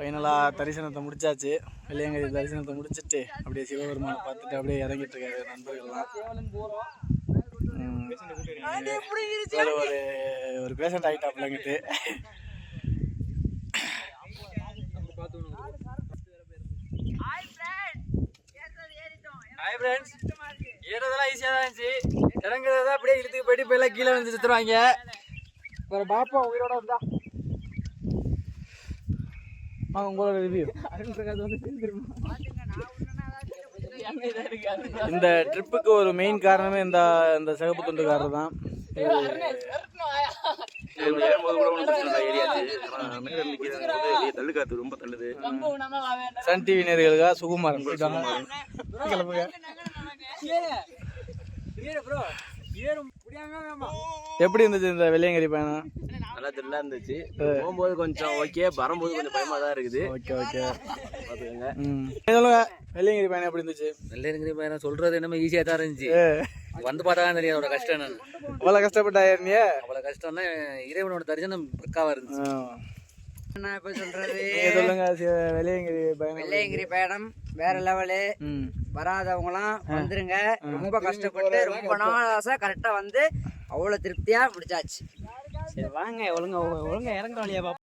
ஃபைனலாக தரிசனத்தை முடிச்சாச்சு. வெள்ளையங்கிரி தரிசனத்தை முடிச்சிட்டு அப்படியே சிவபெருமானை பார்த்துட்டு அப்படியே இறங்கிட்டு இருக்காரு நண்பர்கள்லாம். ஒரு ஒரு ஒரு பேஷண்ட் ஆகிட்டாப்லங்கிட்டு ஹாய் ஃப்ரெண்ட்ஸ் ஏறதெல்லாம் ஈஸியாக தான் இருந்துச்சு. இறங்குறதா அப்படியே இழுத்துக்கு போயிட்டு எல்லாம் கீழே வந்து சுற்றுவாங்க அப்புறம் பாப்பா உயிரோட வந்தா வாங்க உங்களோட ரிவ்யூ இந்த ட்ரிப்புக்கு ஒரு மெயின் காரணமே இந்த இந்த சிகப்பு துண்டுக்காரர் தான் சன் டிவி நேர்களுக்காக சுகுமாரன் கிளம்புங்க எப்படி இருந்துச்சு இந்த வெள்ளையங்கிரி பயணம்? நல்லா தெல்லா இருந்துச்சு. போகும்போது கொஞ்சம் ஓகே வரும்போது கொஞ்சம் பயமா தான் இருக்குது. ஓகே ஓகே சொல்லுங்க வெள்ளையங்கிரி பயணம் எப்படி இருந்துச்சு? நெல்லையங்கிரி பையன் சொல்றது என்னமோ ஈஸியாக தான் இருந்துச்சு. வந்து பார்த்தா தான் தெரியும் அதோட கஷ்டம் என்னன்னு. அவ்வளோ கஷ்டப்பட்டாயா நீ? அவ்வளோ கஷ்டம்னா இறைவனோட தரிசனம் பக்காவா இருந்துச்சு. என்ன இப்ப சொல்றது? சொல்லுங்க வெள்ளையங்கிரி பயணம் வெள்ளையங்கிரி பயணம் வேற லெவலு. வராதவங்களாம் வந்துருங்க. ரொம்ப கஷ்டப்பட்டு ரொம்ப நாள் ஆசை. கரெக்டா வந்து அவ்வளவு திருப்தியா முடிச்சாச்சு. சரி வாங்க ஒழுங்கா ஒழுங்கா இறங்க வழியா